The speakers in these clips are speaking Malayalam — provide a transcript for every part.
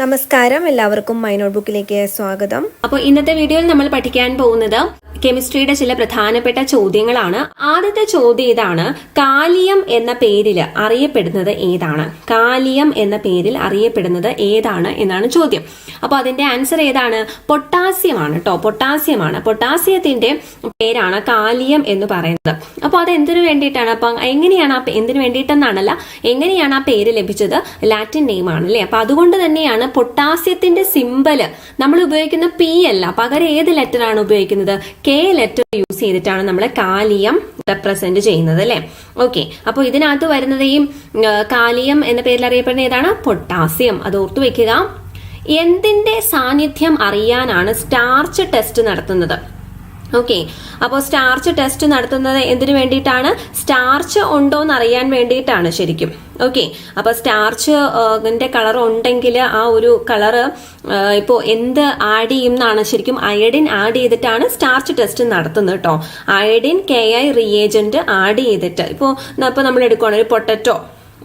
നമസ്കാരം. എല്ലാവർക്കും മൈ നോട്ട്ബുക്കിലേക്ക് സ്വാഗതം. അപ്പോൾ ഇന്നത്തെ വീഡിയോയിൽ നമ്മൾ പഠിക്കാൻ പോകുന്നത് കെമിസ്ട്രിയുടെ ചില പ്രധാനപ്പെട്ട ചോദ്യങ്ങളാണ്. ആദ്യത്തെ ചോദ്യം ഇതാണ് കാലിയം എന്ന പേരിൽ അറിയപ്പെടുന്നത് ഏതാണ്? കാലിയം എന്ന പേരിൽ അറിയപ്പെടുന്നത് ഏതാണ് എന്നാണ് ചോദ്യം. അപ്പോൾ അതിന്റെ ആൻസർ ഏതാണ്? പൊട്ടാസ്യം ആണ് കേട്ടോ പൊട്ടാസ്യമാണ് പൊട്ടാസ്യത്തിന്റെ പേരാണ് കാലിയം എന്ന് പറയുന്നത്. അപ്പോൾ അത് എന്തിനു വേണ്ടിയിട്ടാണ്? അപ്പം എങ്ങനെയാണ് ആ എന്തിനു വേണ്ടിയിട്ടെന്നാണല്ല എങ്ങനെയാണ് ആ പേര് ലഭിച്ചത്? ലാറ്റിൻ നെയിം ആണ് അല്ലേ? അപ്പൊ അതുകൊണ്ട് തന്നെയാണ് പൊട്ടാസ്യത്തിന്റെ സിമ്പൽ. നമ്മൾ ഉപയോഗിക്കുന്ന പി അല്ല പകരം ഏത് ലെറ്റർ ആണ് ഉപയോഗിക്കുന്നത്? കെ ലെറ്റർ യൂസ് ചെയ്തിട്ടാണ് നമ്മൾ കാലിയം റെപ്രസെന്റ് ചെയ്യുന്നത് അല്ലെ? ഓക്കെ അപ്പോൾ ഇതിനകത്ത് വരുന്നത് ഈ ഉം, കാലിയം എന്ന പേരിൽ അറിയപ്പെടുന്ന ഏതാണ്? പൊട്ടാസ്യം അത് ഓർത്തു വെക്കുക. എന്തിന്റെ സാന്നിധ്യം അറിയാനാണ് സ്റ്റാർച്ച് ടെസ്റ്റ് നടത്തുന്നത്? ഓക്കെ അപ്പോൾ സ്റ്റാർച്ച് ടെസ്റ്റ് നടത്തുന്നത് എന്തിനു വേണ്ടിയിട്ടാണ്? സ്റ്റാർച്ച് ഉണ്ടോ എന്ന് അറിയാൻ വേണ്ടിയിട്ടാണ് ശരിക്കും ഓക്കെ അപ്പോൾ സ്റ്റാർച്ച് കളർ ഉണ്ടെങ്കിൽ ആ ഒരു കളറ് ഇപ്പോൾ എന്ത് ആഡ് ചെയ്യും എന്നാണ് ശരിക്കും അയഡിൻ ആഡ് ചെയ്തിട്ടാണ് സ്റ്റാർച്ച് ടെസ്റ്റ് നടത്തുന്നത് കേട്ടോ iodine K I reagent add ചെയ്തിട്ട്. ഇപ്പോൾ ഇപ്പോൾ നമ്മൾ എടുക്കുകയാണെങ്കിൽ പൊട്ടറ്റോ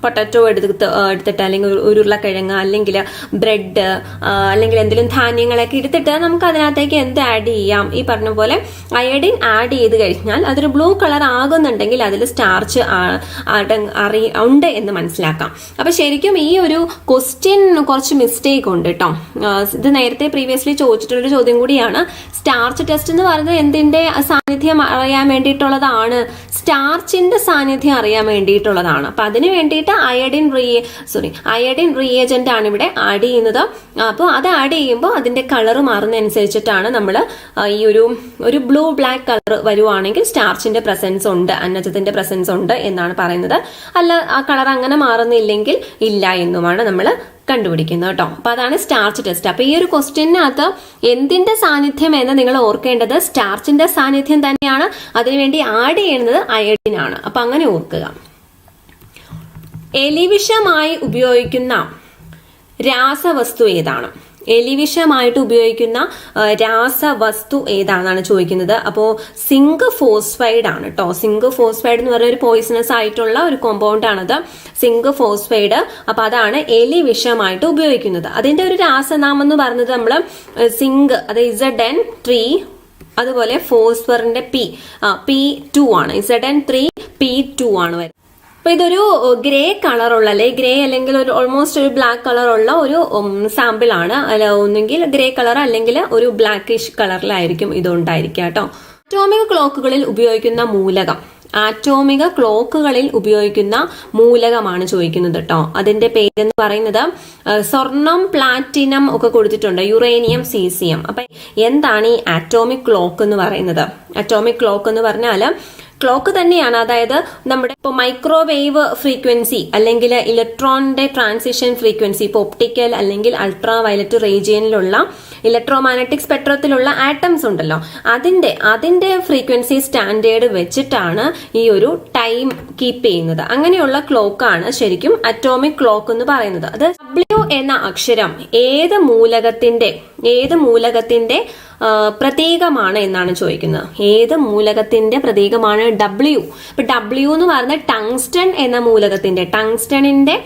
പൊട്ടറ്റോ എടുത്ത് എടുത്തിട്ട് അല്ലെങ്കിൽ ഉരുളക്കിഴങ്ങ് അല്ലെങ്കിൽ ബ്രെഡ് അല്ലെങ്കിൽ എന്തെങ്കിലും ധാന്യങ്ങളൊക്കെ എടുത്തിട്ട് നമുക്ക് അതിനകത്തേക്ക് എന്ത് ആഡ് ചെയ്യാം? ഈ പറഞ്ഞ പോലെ അയഡിൻ ആഡ് ചെയ്ത് കഴിഞ്ഞാൽ അതൊരു ബ്ലൂ കളർ ആകുന്നുണ്ടെങ്കിൽ അതിൽ സ്റ്റാർച്ച് അറി ഉണ്ട് എന്ന് മനസ്സിലാക്കാം. അപ്പൊ ശരിക്കും ഈ ഒരു ക്വസ്റ്റ്യൻ കുറച്ച് മിസ്റ്റേക്ക് ഉണ്ട് കേട്ടോ ഇത് നേരത്തെ പ്രീവിയസ്ലി ചോദിച്ചിട്ടുള്ളൊരു ചോദ്യം കൂടിയാണ്. സ്റ്റാർച്ച് ടെസ്റ്റ് എന്ന് പറയുന്നത് എന്തിന്റെ സാന്നിധ്യം അറിയാൻ വേണ്ടിയിട്ടുള്ളതാണ്? സ്റ്റാർച്ചിന്റെ സാന്നിധ്യം അറിയാൻ വേണ്ടിയിട്ടുള്ളതാണ്. അപ്പൊ അതിന് വേണ്ടിയിട്ട് iodine re sorry iodine reagent ആണ് ഇവിടെ ആഡ് ചെയ്യുന്നത്. അപ്പോൾ അത് ആഡ് ചെയ്യുമ്പോൾ അതിന്റെ കളർ മാറുന്നതനുസരിച്ചിട്ടാണ് നമ്മൾ ഈ ഒരു ഒരു ബ്ലൂ ബ്ലാക്ക് കളർ വരുവാണെങ്കിൽ സ്റ്റാർച്ചിന്റെ പ്രസൻസ് ഉണ്ട് അന്നജത്തിന്റെ പ്രസൻസ് ഉണ്ട് എന്നാണ് പറയുന്നത്. അല്ല ആ കളർ അങ്ങനെ മാറുന്നില്ലെങ്കിൽ ഇല്ല എന്നുമാണ് നമ്മൾ കണ്ടുപിടിക്കുന്നത് കേട്ടോ. അപ്പൊ അതാണ് സ്റ്റാർച്ച് ടെസ്റ്റ് അപ്പൊ ഈ ഒരു ക്വസ്റ്റ്യനകത്ത് എന്തിന്റെ സാന്നിധ്യം എന്ന് നിങ്ങൾ ഓർക്കേണ്ടത് സ്റ്റാർച്ചിന്റെ സാന്നിധ്യം തന്നെയാണ്. അതിനുവേണ്ടി ആഡ് ചെയ്യുന്നത് അയഡിനാണ്. അപ്പൊ അങ്ങനെ ഓർക്കുക. എലിവിഷമായി ഉപയോഗിക്കുന്ന രാസവസ്തു ഏതാണ്? എലിവിഷമായിട്ട് ഉപയോഗിക്കുന്ന രാസവസ്തു ഏതാണെന്നാണ് ചോദിക്കുന്നത്. അപ്പോൾ സിങ്ക് ഫോസ്ഫൈഡ് ആണ് കേട്ടോ സിങ്ക് ഫോസ്ഫൈഡ് എന്ന് പറയുന്ന ഒരു പോയിസണസ് ആയിട്ടുള്ള ഒരു കോമ്പൗണ്ട് ആണത്. Zinc phosphide. അപ്പൊ അതാണ് എലിവിഷമായിട്ട് ഉപയോഗിക്കുന്നത്. അതിന്റെ ഒരു രാസനാമം എന്ന് പറയുന്നത് നമ്മൾ സിങ്ക് അത് ഇസഡ് എൻ ത്രീ അതുപോലെ ഫോസ്ഫറിന്റെ പി പി ടു ആണ്. Z N three P two ആണ് വരുന്നത്. അപ്പൊ ഇതൊരു ഗ്രേ കളറുള്ള അല്ലെ ഗ്രേ അല്ലെങ്കിൽ ഒരു ഓൾമോസ്റ്റ് ഒരു ബ്ലാക്ക് കളറുള്ള ഒരു സാമ്പിൾ ആണ്. അല്ല ഒന്നെങ്കിൽ ഗ്രേ കളർ അല്ലെങ്കിൽ ഒരു ബ്ലാക്കിഷ് കളറിലായിരിക്കും ഇത് ഉണ്ടായിരിക്കുക കേട്ടോ. ആറ്റോമിക ക്ലോക്കുകളിൽ ഉപയോഗിക്കുന്ന മൂലകം. ആറ്റോമിക ക്ലോക്കുകളിൽ ഉപയോഗിക്കുന്ന മൂലകമാണ് ചോദിക്കുന്നത് കേട്ടോ. അതിന്റെ പേരെന്ന് പറയുന്നത് സ്വർണം പ്ലാറ്റിനം ഒക്കെ കൊടുത്തിട്ടുണ്ട്. യുറേനിയം സീസിയം അപ്പൊ എന്താണ് ഈ ആറ്റോമിക് ക്ലോക്ക് എന്ന് പറയുന്നത്? അറ്റോമിക് ക്ലോക്ക് എന്ന് പറഞ്ഞാൽ ക്ലോക്ക് തന്നെയാണ്. അതായത് നമ്മുടെ ഇപ്പോൾ മൈക്രോവേവ് ഫ്രീക്വൻസി അല്ലെങ്കിൽ ഇലക്ട്രോണിന്റെ ട്രാൻസിഷൻ ഫ്രീക്വൻസി ഇപ്പോൾ ഒപ്റ്റിക്കൽ അല്ലെങ്കിൽ അൾട്രാ വയലറ്റ് റേജിയനിലുള്ള ഇലക്ട്രോ മാഗ്നറ്റിക് സ്പെക്ട്രത്തിലുള്ള ആറ്റംസ് ഉണ്ടല്ലോ. അതിന്റെ അതിന്റെ ഫ്രീക്വൻസി സ്റ്റാൻഡേർഡ് വെച്ചിട്ടാണ് ഈ ഒരു ടൈം കീപ്പ് ചെയ്യുന്നത്. അങ്ങനെയുള്ള ക്ലോക്കാണ് ശരിക്കും അറ്റോമിക് ക്ലോക്ക് എന്ന് പറയുന്നത്. അത് ഡബ്ല്യു എന്ന അക്ഷരം ഏത് മൂലകത്തിന്റെ ഏത് മൂലകത്തിന്റെ പ്രതീകമാണ് എന്നാണ് ചോദിക്കുന്നത്. ഏത് മൂലകത്തിന്റെ പ്രതീകമാണ് ഡബ്ല്യു ഇപ്പൊ ഡബ്ല്യു എന്ന് പറയുന്നത് ടങ്സ്റ്റൺ എന്ന മൂലകത്തിന്റെ ടങ്സ്റ്റണിന്റെ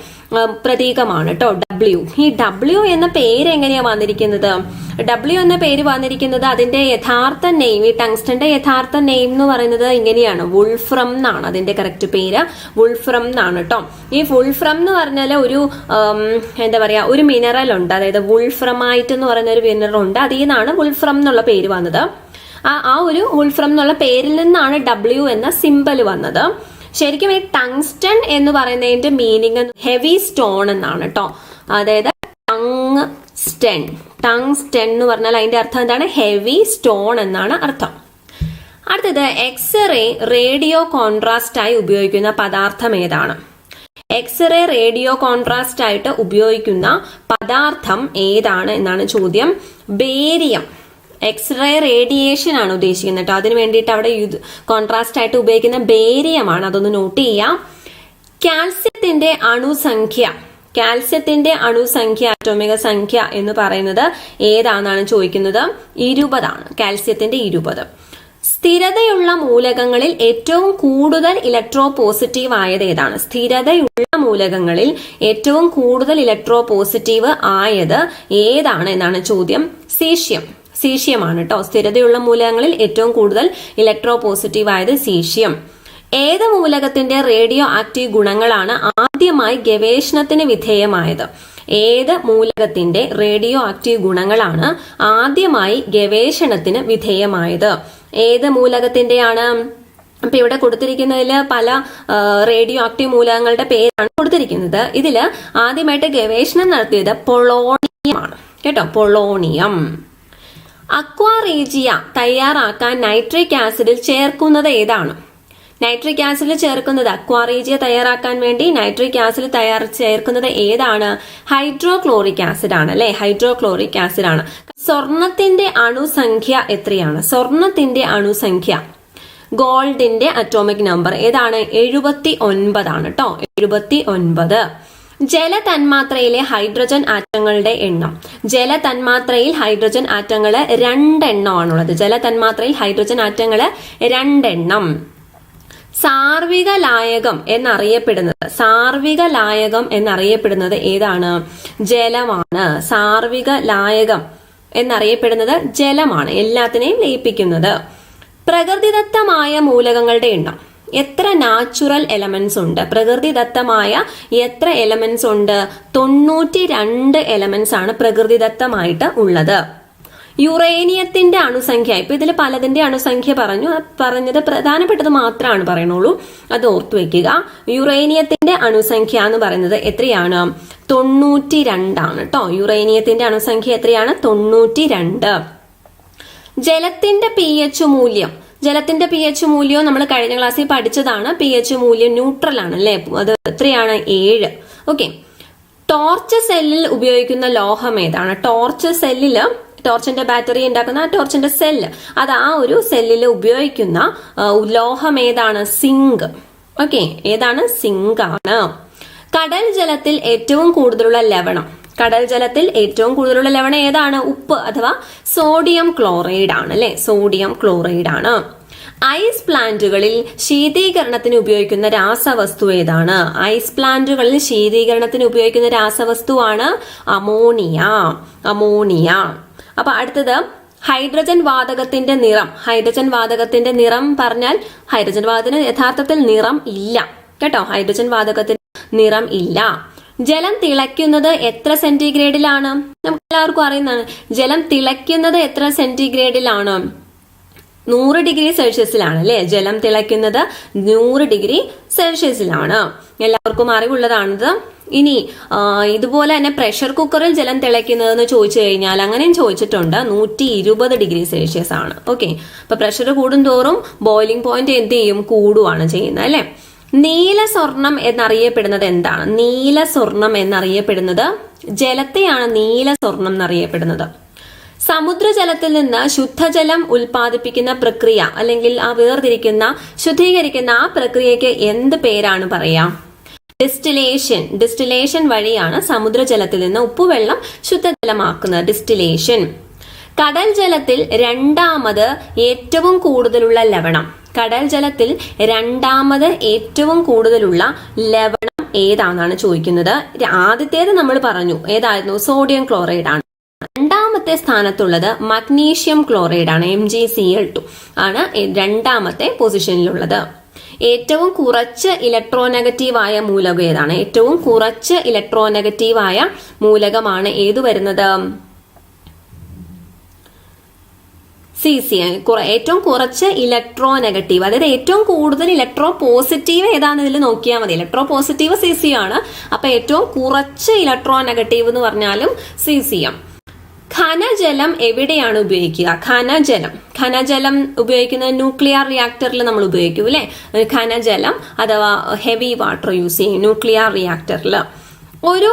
പ്രതീകമാണ് കേട്ടോ ഡബ്ല്യു ഈ ഡബ്ല്യു എന്ന പേര് എങ്ങനെയാ വന്നിരിക്കുന്നത്? ഡബ്ല്യു എന്ന പേര് വന്നിരിക്കുന്നത് അതിന്റെ യഥാർത്ഥ നെയിം ഈ ടങ്സ്റ്റന്റെ യഥാർത്ഥ നെയിം എന്ന് പറയുന്നത് ഇങ്ങനെയാണ്. വുൾഫ്രം എന്നാണ് അതിന്റെ കറക്റ്റ് പേര്. വുൾഫ്രം എന്നാണ് കേട്ടോ ഈ വുൾഫ്രം എന്ന് പറഞ്ഞാൽ ഒരു എന്താ പറയാ ഒരു മിനറൽ ഉണ്ട്. അതായത് വുൾഫ്രമായിട്ട് എന്ന് പറയുന്ന ഒരു മിനറൽ ഉണ്ട്. അതിൽ നിന്നാണ് വുൾഫ്രം എന്നുള്ള പേര് വന്നത്. ആ ആ ഒരു വുൾഫ്രം എന്നുള്ള പേരിൽ നിന്നാണ് ഡബ്ല്യു എന്ന സിമ്പൽ വന്നത്. ശരിക്കും ഈ ടങ്സ്റ്റൺ എന്ന് പറയുന്നതിന്റെ മീനിങ് ഹെവി സ്റ്റോൺ എന്നാണ് കേട്ടോ അതായത് ടങ് സ്റ്റെൻ ടങ് സ്റ്റെൻ എന്ന് പറഞ്ഞാൽ അതിന്റെ അർത്ഥം എന്താണ്? ഹെവി സ്റ്റോൺ എന്നാണ് അർത്ഥം. അടുത്തത് എക്സ്റേ റേഡിയോ കോൺട്രാസ്റ്റ് ആയി ഉപയോഗിക്കുന്ന പദാർത്ഥം ഏതാണ്? എക്സ്റേ റേഡിയോ കോൺട്രാസ്റ്റ് ആയിട്ട് ഉപയോഗിക്കുന്ന പദാർത്ഥം ഏതാണ് എന്നാണ് ചോദ്യം. ബേരിയം. എക്സ്റേ റേഡിയേഷൻ ആണ് ഉദ്ദേശിക്കുന്നത് കേട്ടോ അതിന് വേണ്ടിയിട്ട് അവിടെ കോൺട്രാസ്റ്റ് ആയിട്ട് ഉപയോഗിക്കുന്ന ബേരിയമാണ്. അതൊന്ന് നോട്ട് ചെയ്യാം. കാൽസ്യത്തിന്റെ അണുസംഖ്യ. കാൽസ്യത്തിന്റെ അണുസംഖ്യ അറ്റോമിക സംഖ്യ എന്ന് പറയുന്നത് ഏതാണെന്നാണ് ചോദിക്കുന്നത്? ഇരുപതാണ്. കാൽസ്യത്തിന്റെ ഇരുപത്. സ്ഥിരതയുള്ള മൂലകങ്ങളിൽ ഏറ്റവും കൂടുതൽ ഇലക്ട്രോ പോസിറ്റീവ് ആയത് ഏതാണ്? സ്ഥിരതയുള്ള മൂലകങ്ങളിൽ ഏറ്റവും കൂടുതൽ ഇലക്ട്രോ പോസിറ്റീവ് ആയത് ഏതാണ് എന്നാണ് ചോദ്യം. സീഷ്യം. സീഷ്യമാണ് കേട്ടോ സ്ഥിരതയുള്ള മൂലകങ്ങളിൽ ഏറ്റവും കൂടുതൽ ഇലക്ട്രോ പോസിറ്റീവ് ആയത് സീഷ്യം. ഏത് മൂലകത്തിന്റെ റേഡിയോ ആക്റ്റീവ് ഗുണങ്ങളാണ് ആദ്യമായി ഗവേഷണത്തിന് വിധേയമായത്. ഏത് മൂലകത്തിന്റെ റേഡിയോ ആക്റ്റീവ് ഗുണങ്ങളാണ് ആദ്യമായി ഗവേഷണത്തിന് വിധേയമായത്. ഏത് മൂലകത്തിന്റെയാണ് അപ്പൊ ഇവിടെ കൊടുത്തിരിക്കുന്നതിൽ പല റേഡിയോ ആക്റ്റീവ് മൂലകങ്ങളുടെ പേരാണ് കൊടുത്തിരിക്കുന്നത്. ഇതിൽ ആദ്യമായിട്ട് ഗവേഷണം നടത്തിയത് പൊളോണിയമാണ്. കേട്ടോ പൊളോണിയം. അക്വാറേജിയ തയ്യാറാക്കാൻ നൈട്രിക് ആസിഡിൽ ചേർക്കുന്നത് ഏതാണ്? നൈട്രിക് ആസിഡ് ചേർക്കുന്നത് അക്വാറീജിയ തയ്യാറാക്കാൻ വേണ്ടി നൈട്രിക് ആസിഡ് തയ്യാർ ചേർക്കുന്നത് ഏതാണ്? ഹൈഡ്രോക്ലോറിക് ആസിഡ് ആണ് അല്ലെ? ഹൈഡ്രോക്ലോറിക് ആസിഡ് ആണ്. സ്വർണത്തിന്റെ അണുസംഖ്യ എത്രയാണ്? സ്വർണത്തിന്റെ അണുസംഖ്യ ഗോൾഡിന്റെ അറ്റോമിക് നമ്പർ ഏതാണ്? എഴുപത്തി ഒൻപതാണ് കേട്ടോ എഴുപത്തി ഒൻപത് ജലതന്മാത്രയിലെ ഹൈഡ്രജൻ ആറ്റങ്ങളുടെ എണ്ണം. ജലതന്മാത്രയിൽ ഹൈഡ്രജൻ ആറ്റങ്ങൾ രണ്ടെണ്ണമാണുള്ളത്. ജലതന്മാത്രയിൽ ഹൈഡ്രജൻ ആറ്റങ്ങൾ രണ്ടെണ്ണം. സാർവിക ലായകം എന്നറിയപ്പെടുന്നത്. സാർവിക ലായകം എന്നറിയപ്പെടുന്നത് ഏതാണ്? ജലമാണ്. സാർവിക ലായകം എന്നറിയപ്പെടുന്നത് ജലമാണ്. എല്ലാത്തിനെയും ലയിപ്പിക്കുന്നത്. പ്രകൃതിദത്തമായ മൂലകങ്ങളുടെ എണ്ണം. എത്ര നാച്ചുറൽ എലമെന്റ്സ് ഉണ്ട്? പ്രകൃതിദത്തമായ എത്ര എലമെന്റ്സ് ഉണ്ട്? തൊണ്ണൂറ്റി രണ്ട് എലമെന്റ്സ് ആണ് പ്രകൃതിദത്തമായിട്ട് ഉള്ളത്. യുറേനിയത്തിന്റെ അണുസംഖ്യ. ഇപ്പൊ ഇതിൽ പലതിന്റെ അണുസംഖ്യ പറഞ്ഞു. പറഞ്ഞത് പ്രധാനപ്പെട്ടത് മാത്രമാണ് പറയണുള്ളൂ. അത് ഓർത്തു വെക്കുക. യുറേനിയത്തിന്റെ അണുസംഖ്യ എന്ന് പറയുന്നത് എത്രയാണ്? തൊണ്ണൂറ്റി രണ്ടാണ് കേട്ടോ യുറേനിയത്തിന്റെ അണുസംഖ്യ എത്രയാണ്? തൊണ്ണൂറ്റി രണ്ട് ജലത്തിന്റെ പി എച്ച് മൂല്യം. ജലത്തിന്റെ പി എച്ച് മൂല്യവും നമ്മൾ കഴിഞ്ഞ ക്ലാസ്സിൽ പഠിച്ചതാണ്. പി എച്ച് മൂല്യം ന്യൂട്രൽ ആണ് അല്ലെ? അത് എത്രയാണ്? ഏഴ്. ഓക്കെ ടോർച്ച് സെല്ലിൽ ഉപയോഗിക്കുന്ന ലോഹം ഏതാണ്? ടോർച്ച് സെല്ലിൽ ടോർച്ചിന്റെ ബാറ്ററി ഉണ്ടാക്കുന്ന ആ ടോർച്ചിന്റെ സെല്ല് അത് ആ ഒരു സെല്ലിൽ ഉപയോഗിക്കുന്ന ലോഹം ഏതാണ്? സിങ്ക് ഓക്കെ ഏതാണ്? സിങ്ക് ആണ്. കടൽ ജലത്തിൽ ഏറ്റവും കൂടുതലുള്ള ലവണം. കടൽ ജലത്തിൽ ഏറ്റവും കൂടുതലുള്ള ലവണം ഏതാണ്? ഉപ്പ് അഥവാ സോഡിയം ക്ലോറൈഡ് ആണ് അല്ലെ? സോഡിയം ക്ലോറൈഡ് ആണ്. ഐസ് പ്ലാന്റുകളിൽ ശീതീകരണത്തിന് ഉപയോഗിക്കുന്ന രാസവസ്തു ഏതാണ്? ഐസ് പ്ലാന്റുകളിൽ ശീതീകരണത്തിന് ഉപയോഗിക്കുന്ന രാസവസ്തുവാണ് അമോണിയ. അമോണിയ. അപ്പൊ അടുത്തത് ഹൈഡ്രജൻ വാതകത്തിന്റെ നിറം. ഹൈഡ്രജൻ വാതകത്തിന്റെ നിറം പറഞ്ഞാൽ ഹൈഡ്രജൻ വാതകത്തിന് യഥാർത്ഥത്തിൽ നിറം ഇല്ല. കേട്ടോ? ഹൈഡ്രജൻ വാതകത്തിന് നിറം ഇല്ല. ജലം തിളയ്ക്കുന്നത് എത്ര സെന്റിഗ്രേഡിലാണ്? നമുക്ക് എല്ലാവർക്കും അറിയുന്നതാണ്. ജലം തിളയ്ക്കുന്നത് എത്ര സെന്റിഗ്രേഡിലാണ്? നൂറ് ഡിഗ്രി സെൽഷ്യസിലാണ് അല്ലെ? ജലം തിളയ്ക്കുന്നത് നൂറ് ഡിഗ്രി സെൽഷ്യസിലാണ്. എല്ലാവർക്കും അറിവുള്ളതാണത്. ഇനി ഇതുപോലെ തന്നെ പ്രഷർ കുക്കറിൽ ജലം തിളയ്ക്കുന്നതെന്ന് ചോദിച്ചു കഴിഞ്ഞാൽ അങ്ങനെയും ചോദിച്ചിട്ടുണ്ട്. നൂറ്റി ഇരുപത് ഡിഗ്രി സെൽഷ്യസ് ആണ് ഓക്കെ. അപ്പൊ പ്രഷർ കൂടുന്തോറും ബോയിലിംഗ് പോയിന്റ് എന്ത് ചെയ്യും? കൂടുവാണ് ചെയ്യുന്നത് അല്ലെ? നീല സ്വർണം എന്നറിയപ്പെടുന്നത് എന്താണ്? നീല സ്വർണം എന്നറിയപ്പെടുന്നത് ജലത്തെയാണ് നീല സ്വർണം എന്നറിയപ്പെടുന്നത്. സമുദ്രജലത്തിൽ നിന്ന് ശുദ്ധജലം ഉൽപ്പാദിപ്പിക്കുന്ന പ്രക്രിയ അല്ലെങ്കിൽ ആ വേർതിരിക്കുന്ന ശുദ്ധീകരിക്കുന്ന ആ പ്രക്രിയയ്ക്ക് എന്ത് പേരാണ് പറയാ? ഡിസ്റ്റിലേഷൻ. ഡിസ്റ്റിലേഷൻ വഴിയാണ് സമുദ്രജലത്തിൽ നിന്ന് ഉപ്പുവെള്ളം ശുദ്ധജലമാക്കുന്നത്. ഡിസ്റ്റിലേഷൻ. കടൽ ജലത്തിൽ രണ്ടാമത് ഏറ്റവും കൂടുതലുള്ള ലവണം. കടൽ ജലത്തിൽ രണ്ടാമത് ഏറ്റവും കൂടുതലുള്ള ലവണം ഏതാണെന്നാണ് ചോദിക്കുന്നത്. ആദ്യത്തേത് നമ്മൾ പറഞ്ഞു. ഏതായിരുന്നു? സോഡിയം ക്ലോറൈഡ് ആണ് രണ്ടാമത്തെ സ്ഥാനത്തുള്ളത് മഗ്നീഷ്യം ക്ലോറൈഡ് ആണ് M G C L two ആണ് രണ്ടാമത്തെ പൊസിഷനിലുള്ളത്. ഏറ്റവും കുറച്ച് ഇലക്ട്രോനെഗറ്റീവ് ആയ മൂലകം ഏതാണ്? ഏറ്റവും കുറച്ച് ഇലക്ട്രോനെഗറ്റീവ് ആയ മൂലകമാണ് ഏത് വരുന്നത്? സി സി ഏറ്റവും കുറച്ച് ഇലക്ട്രോ നെഗറ്റീവ് അതായത് ഏറ്റവും കൂടുതൽ ഇലക്ട്രോ പോസിറ്റീവ് ഏതാണ് ഇതിൽ നോക്കിയാൽ മതി. ഇലക്ട്രോ പോസിറ്റീവ് സി സി ആണ്. അപ്പൊ ഏറ്റവും കുറച്ച് ഇലക്ട്രോ നെഗറ്റീവ് എന്ന് പറഞ്ഞാലും സി സി എം ഖനജലം എവിടെയാണ് ഉപയോഗിക്കുക? ഖനജലം. ഖനജലം ഉപയോഗിക്കുന്നത് ന്യൂക്ലിയർ റിയാക്ടറിൽ നമ്മൾ ഉപയോഗിക്കും അല്ലെ? ഖനജലം അഥവാ ഹെവി വാട്ടർ യൂസ് ചെയ്യും ന്യൂക്ലിയർ റിയാക്ടറിൽ ഒരു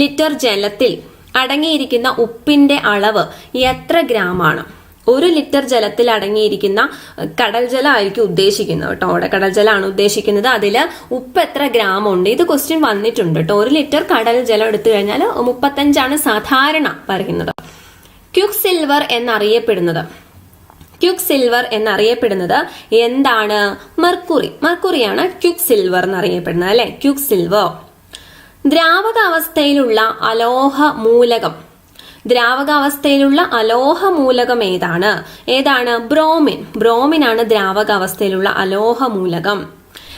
ലിറ്റർ ജലത്തിൽ അടങ്ങിയിരിക്കുന്ന ഉപ്പിന്റെ അളവ് എത്ര ഗ്രാമാണ് ഒരു ലിറ്റർ ജലത്തിൽ അടങ്ങിയിരിക്കുന്ന കടൽ ജലമായിരിക്കും ഉദ്ദേശിക്കുന്നത് കേട്ടോ. അവിടെ കടൽ ജലമാണ് ഉദ്ദേശിക്കുന്നത്. അതിൽ ഉപ്പ് എത്ര ഗ്രാം ഉണ്ട്? ഇത് ക്വസ്റ്റ്യൻ വന്നിട്ടുണ്ട് കേട്ടോ. ഒരു ലിറ്റർ കടൽ ജലം എടുത്തു കഴിഞ്ഞാൽ മുപ്പത്തഞ്ചാണ് സാധാരണ പറയുന്നത്. ക്യുക്ക് സിൽവർ എന്നറിയപ്പെടുന്നത്. ക്യുക് സിൽവർ എന്നറിയപ്പെടുന്നത് എന്താണ്? മർക്കുറി. മർക്കുറിയാണ് ക്യുക് സിൽവർ എന്നറിയപ്പെടുന്നത് അല്ലെ? ക്യുക് സിൽവർ ദ്രാവകാവസ്ഥയിലുള്ള അലോഹ മൂലകം ദ്രാവകാവസ്ഥയിലുള്ള അലോഹ മൂലകം ഏതാണ്? ഏതാണ്? ബ്രോമിൻ. ബ്രോമിൻ ആണ് ദ്രാവകാവസ്ഥയിലുള്ള അലോഹ മൂലകം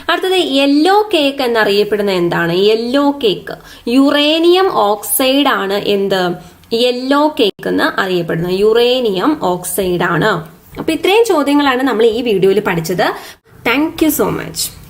അടുത്തത് യെല്ലോ കേക്ക് എന്നറിയപ്പെടുന്ന എന്താണ്? Yellow cake. യുറേനിയം ഓക്സൈഡ് ആണ് എന്ത്? യെല്ലോ കേക്ക് എന്ന് അറിയപ്പെടുന്നത് യുറേനിയം ഓക്സൈഡ് ആണ് അപ്പൊ ഇത്രയും ചോദ്യങ്ങളാണ് നമ്മൾ ഈ വീഡിയോയിൽ പഠിച്ചത്. Thank you so much